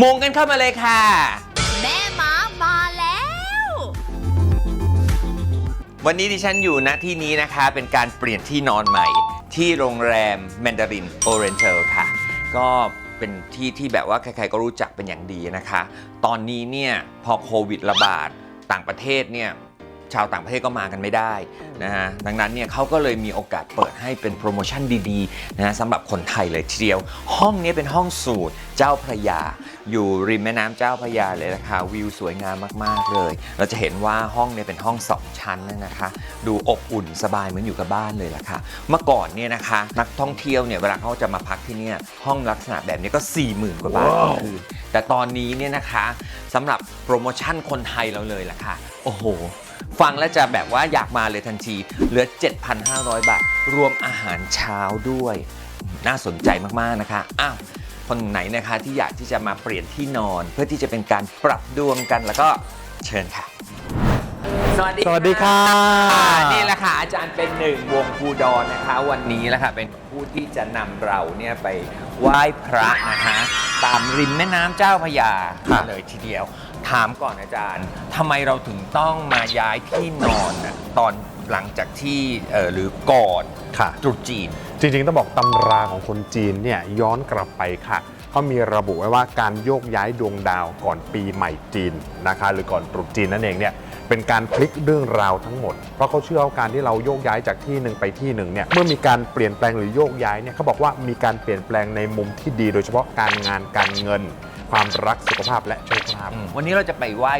มุงกันเข้ามาเลยค่ะ แม่หมามาแล้ว วันนี้ดิฉันอยู่ณที่นี้นะคะ เป็นการเปลี่ยนที่นอนใหม่ ที่โรงแรมแมนดารินโอเรนเ l ค่ะ ก็เป็นที่ที่แบบว่าใครๆก็รู้จักเป็นอย่างดีนะคะ ตอนนี้เนี่ยพอโควิดระบาดต่างประเทศเนี่ย ชาวต่างประเทศก็มากันไม่ได้นะฮะดังนั้นเนี่ยเขาก็เลยมีโอกาสเปิดให้เป็นโปรโมชั่นดีๆนะฮะสำหรับคนไทยเลยทีเดียว ห้องนี้เป็นห้องสูตรเจ้าพระยา อยู่ริมแม่น้ำเจ้าพระยาเลยนะคะวิวสวยงามมากๆเลย เราจะเห็นว่าห้องเนี่ยเป็นห้องสองชั้นนะคะ ดูอบอุ่นสบายเหมือนอยู่กับบ้านเลยล่ะค่ะ เมื่อก่อนเนี่ยนะคะ นักท่องเที่ยวเนี่ยเวลาเขาจะมาพักที่เนี่ยห้องลักษณะแบบนี้ก็ 4 0,000 กว่าบาทต่อคืนแต่ตอนนี้เนี่ยนะคะสำหรับโปรโมชั่นคนไทยเราเลยล่ะค่ะ โอ้โห ฟังแล้วจะแบบว่าอยากมาเลยทันที เหลือ 7,500 บาท รวมอาหารเช้าด้วย น่าสนใจมากๆนะคะ อ้าวคนไหนนะคะที่อยากที่จะมาเปลี่ยนที่นอน เพื่อที่จะเป็นการปรับดวงกันแล้วก็เชิญค่ะ สวัสดีสวัสดีค่ะ นี่แหละค่ะอาจารย์เป็นหนึ่งวงภูดรนะคะ วันนี้แหละค่ะเป็นผู้ที่จะนำเราเนี่ยไปไหว้พระนะคะ ตามริมแม่น้ำเจ้าพระยาค่ะ เลยทีเดียว ถามก่อนอาจารย์ทำไมเราถึงต้องมาย้ายที่นอนนะตอนหลังจากที่เอ่อหรือก่อนค่ะ ตรุษจีน จริงๆ ต้องบอกตำราของคนจีนเนี่ยย้อนกลับไปค่ะเขามีระบุไว้ว่าการโยกย้ายดวงดาวก่อนปีใหม่จีนนะคะหรือก่อนตรุษจีนนั่นเองเนี่ยเป็นการพลิกเรื่องราวทั้งหมด เพราะเขาเชื่อว่าการที่เราโยกย้ายจากที่หนึ่งไปที่หนึ่งเนี่ยเมื่อมีการเปลี่ยนแปลงหรือโยกย้ายเนี่ยเขาบอกว่ามีการเปลี่ยนแปลงในมุมที่ดี โดยเฉพาะการงานการเงิน ความรักสุขภาพและโชคลาภวันนี้เราจะไปไหว้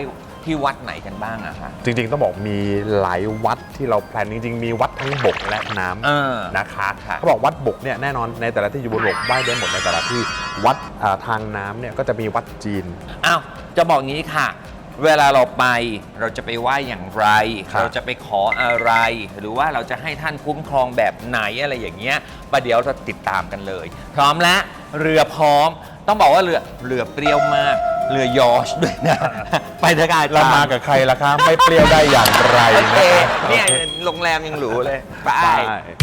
ที่วัดไหนกันบ้างอะคะ จริงๆ ต้องบอกมีหลายวัดที่เราแพลนจริงๆ มีวัดทั้งบกและน้ำเออนะคะค่ะเขาบอกวัดบกเนี่ยแน่นอนในแต่ละที่อยู่บนบกไหว้ได้หมดในแต่ละที่วัดอ่าทางน้ำเนี่ยก็จะมีวัดจีน อ้าวจะบอกงี้ค่ะ เวลาเราไปเราจะไปไหว้อย่างไร ครับ เราจะไปขออะไร หรือว่าเราจะให้ท่านคุ้มครองแบบไหนอะไรอย่างเงี้ยประเดี๋ยวเราติดตามกันเลย พร้อมแล้วเรือพร้อม ต้องบอกว่าเรือเรือเปรี้ยวมาก เรือยอชด้วยนะ ไปเถอะค่ะอจรเราย์มากับใครล่ะคะไม่เปรี้ยวได้อย่างไรโอเคนะคะเนี่ยโอคโรงแรมยังหรูเลย ไป ได้เอา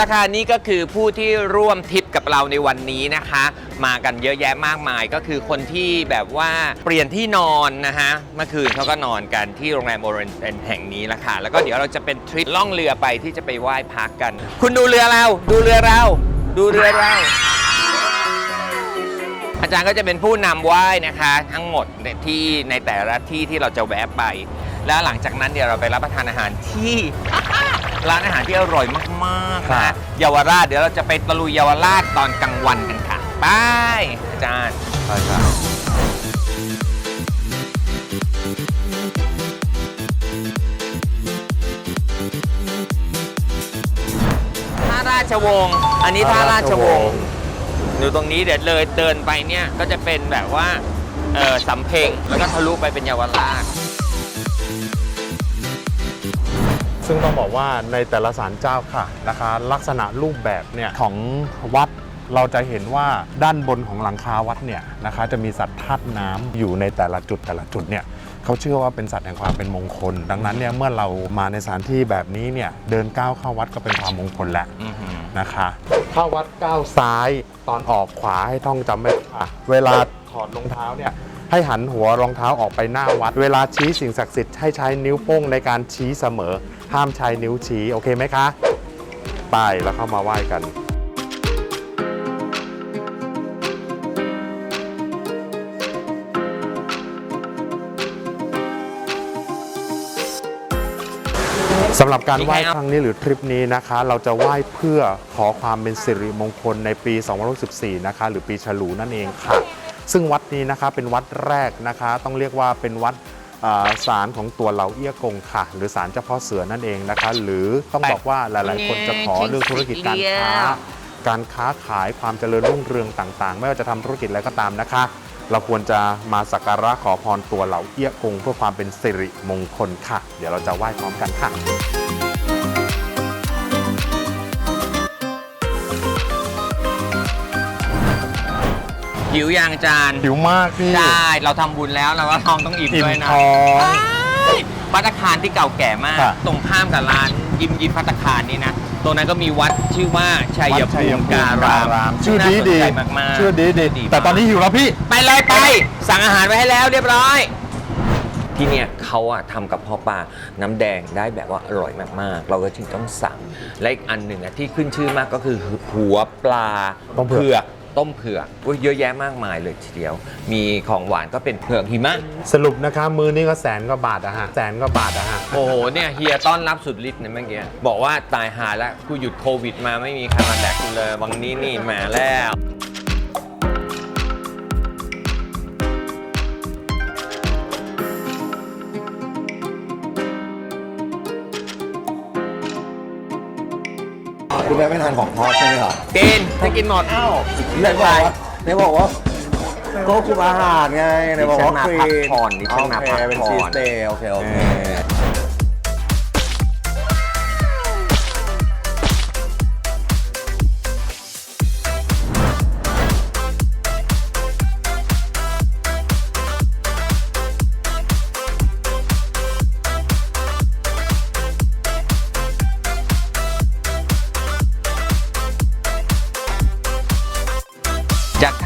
ละค่ะนี่ก็คือผู้ที่ร่วมทริปกับเราในวันนี้นะคะ มากันเยอะแยะมากมายก็คือคนที่แบบว่าเปลี่ยนที่นอนนะฮะเมื่อคืนเขาก็นอนกันที่โรงแรมโอเรนเแห่งนี้ละค่ะแล้วก็เดี๋ยวเราจะเป็นทริปล่องเรือไปที่จะไปไหว้พักกัน คุณดูเรือเราดูเรือเรา ดูเรือเรา อาจารย์ก็จะเป็นผู้นำไหว้นะคะ ทั้งหมดในที่ในแต่ละที่ที่เราจะแวะไป แล้วหลังจากนั้นเดี๋ยวเราไปรับประทานอาหารที่ ร้านอาหารที่อร่อยมากๆครันะบเยาวราชเดี๋ยวเราจะไปตะลุยเยาวราชตอนกลางวันกันค่ะไปอาจารย์ใช่ครับท่าราชวงศ์อันนี้ท่าราชวงศ์อยู่ตรงนี้เดี๋ยวเลยเดินไปเนี่ยก็จะเป็นแบบว่าเออสำเพ็งแล้วก็ทะลุไปเป็นเยาวราช ซึ่งต้องบอกว่าในแต่ละศาลเจ้าค่ะนะคะ ลักษณะรูปแบบเนี่ยของวัดเราจะเห็นว่าด้านบนของหลังคาวัดเนี่ยนะคะ จะมีสัตว์ธาตุน้ำอยู่ในแต่ละจุดแต่ละจุดเนี่ยเขาเชื่อว่าเป็นสัตว์แห่งความเป็นมงคล ดังนั้นเนี่ยเมื่อเรามาในสถานที่แบบนี้เนี่ยเดินก้าวเข้าวัดก็เป็นความมงคลแล้วอือหือนะคะเข้าวัดก้าวซ้ายตอนออกขวาให้ท่องจำไว้ค่ะเวลาถอดรองเท้าเนี่ยให้หันหัวรองเท้าออกไปหน้าวัด เวลาชี้สิ่งศักดิ์สิทธิ์ให้ใช้นิ้วโป้งในการชี้เสมอ ห้ามใช้นิ้วชี้โอเคไหมคะ ไปแล้วเข้ามาไหว้กันสำหรับการไหว้ครั้งนี้หรือทริปนี้นะคะ เราจะไหว้เพื่อขอความเป็นสิริมงคลในปี 2014 นะคะ หรือปีฉลูนั่นเองค่ะ ซึ่งวัดนี้นะคะเป็นวัดแรกนะคะ ต้องเรียกว่าเป็นวัด อ่าศาลของตัวเหล่าเอี้ยกงค่ะ หรือศาลเจ้าพ่อเสือนั่นเองนะคะ หรือต้องบอกว่าหลาย ๆ คนจะขอเรื่องธุรกิจการค้า การค้าขายความเจริญรุ่งเรืองต่าง ๆ ไม่ว่าจะทำธุรกิจอะไรก็ตามนะคะ เราควรจะมาสักการะขอพรตัวเหล่าเอี้ยกง เพื่อความเป็นสิริมงคลค่ะ เดี๋ยวเราจะไหว้พร้อมกันค่ะ หิวยางจานหิวมากพี่ได้เราทำบุญแล้วเราก็ทองต้องอิ่มอิ่มด้วยนะท้องพัตตาคารที่เก่าแก่มาก ค่ะตรงข้ามกับร้านยิมยิมพัตตาคารนี่นะตรงนั้นก็มีวัดชื่อว่าชัยภูมิการามชื่อดีดีน่าสนใจมากๆชื่อดีดีมากแต่ตอนนี้หิวแล้วพี่ ไปเลยไป สั่งอาหารไว้ให้แล้วเรียบร้อย ที่เนี่ยเขาอะทำกับพ่อปลาน้ำแดงได้แบบว่าอร่อยมากๆ เราก็จึงต้องสั่ง และอีกอันหนึ่งอะที่ขึ้นชื่อมากก็คือหัวปลาต้มเผือกก ต้มเผือกอุ๊ยเยอะแยะมากมายเลยทีเดียว มีของหวานก็เป็นเผือกหิมะ สรุปนะคะมือนี้ก็แสนกว่าบาทอะฮะแสนกว่าบาทอะฮะ โอ้โห เนี่ยเฮียต้อนรับสุดฤทธิ์เนี่ยเมื่อกี้ บอกว่าตายหาแล้วกูหยุดโควิดมาไม่มีใครมาแดกกูเลย วันนี้นี่มาแล้ว คุณแม่ไม่ทานของทอดใช่ไหมครับกินถ้ากินหมดอ้าวไหนบอกว่าไหนบอกว่าก็คุมอาหารไงไหนบอกว่าดิฉันมาคลีพักนผ่อนดิฉันมาโอเคพักเป็นผ่อนชีสเดย์โอเคโอเค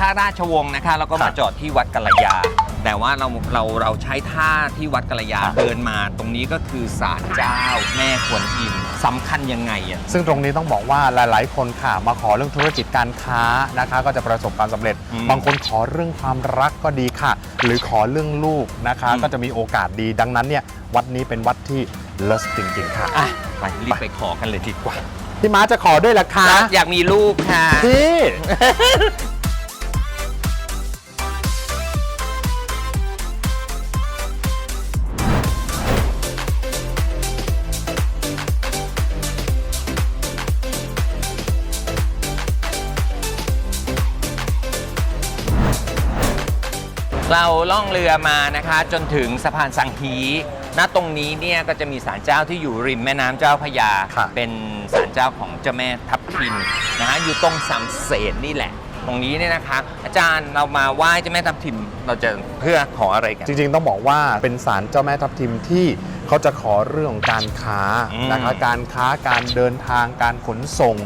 จากท่าราชวงศ์นะคะ แล้วก็ครัมาบจอดที่วัดกัลยา แต่ว่าเราเราเราใช้ท่าที่วัดกัลยาเดินมาตรงนี้ก็คือศาลเจ้าแม่ขวนอิมสำคัญยังไงอะ ซึ่งตรงนี้ต้องบอกว่าหลาย ๆ คนค่ะมาขอเรื่องธุรกิจการค้านะคะ ก็จะประสบความสำเร็จ อืมบางคนขอเรื่องความรักก็ดีค่ะ หรือขอเรื่องลูกนะคะ อืม ก็จะมีโอกาสดีดังนั้นเนี่ยวัดนี้เป็นวัดที่เลิศจริง ๆ ค่ะอะไปรีบไปขอกันเลยดีกว่าพี่ม้าจะขอด้วยล่ะคะอยากมีลูกค่ะ พี่ เราล่องเรือมานะคะ จนถึงสะพานสังฮีณตรงนี้เนี่ยก็จะมีศาลเจ้าที่อยู่ริมแม่น้ำเจ้าพระยา ครับ เป็นศาลเจ้าของเจ้าแม่ทับทิมนะฮะอยู่ตรงสามเสนนี่แหละ ตรงนี้เนี่ยนะคะ อาจารย์เรามาไหว้เจ้าแม่ทับทิมเราจะเพื่อขออะไรกัน จริงๆ ต้องบอกว่าเป็นศาลเจ้าแม่ทับทิมที่เขาจะขอเรื่องของการค้าอืม นะคะการค้าการเดินทางการขนส่ง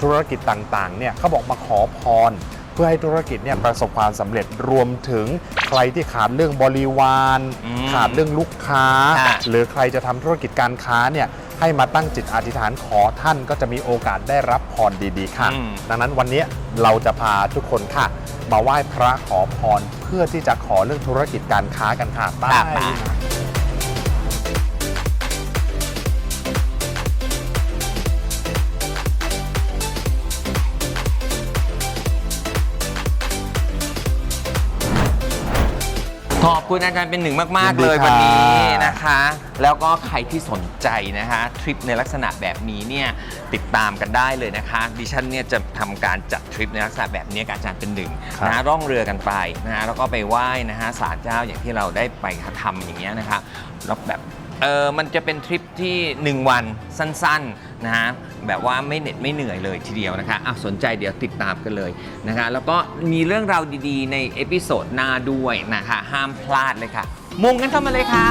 ธุรกิจต่างๆเนี่ยเขาบอกมาขอพร เพื่อให้ธุรกิจเนี่ยประสบความสำเร็จรวมถึงใครที่ขาดเรื่องบริวาร อืมขาดเรื่องลูกค้า ค่ะ หรือใครจะทำธุรกิจการค้าเนี่ยให้มาตั้งจิตอธิษฐานขอท่านก็จะมีโอกาสได้รับพรดีๆค่ะ อืม ดังนั้นวันนี้เราจะพาทุกคนค่ะ มาไหว้พระขอพรเพื่อที่จะขอเรื่องธุรกิจการค้ากันค่ะไปค่ะไปขอบ คุณอาจารย์เป็นหนึ่งมาก ๆ เลยยินดีค่ะวันนี้นะคะ แล้วก็ใครที่สนใจนะคะ ทริปในลักษณะแบบนี้เนี่ยติดตามกันได้เลยนะคะ ดิฉันเนี่ยจะทำการจัดทริปในลักษณะแบบนี้กับอาจารย์เป็นหนึ่งครับนะฮะร่องเรือกันไปนะฮะแล้วก็ไปไหว้นะฮะศาลเจ้าอย่างที่เราได้ไปทำอย่างเงี้ยนะคะแล้วแบบ เออมันจะเป็นทริปที่ 1 วันสั้นๆนะฮะแบบว่าไม่เหน็ดไม่เหนื่อยเลยทีเดียวนะคะอะสนใจเดี๋ยวติดตามกันเลยนะคะแล้วก็มีเรื่องราวดีๆ ในเอพิโซดหน้าด้วยนะคะห้ามพลาดเลยค่ะ มุงกันเข้ามาเลยค่ะ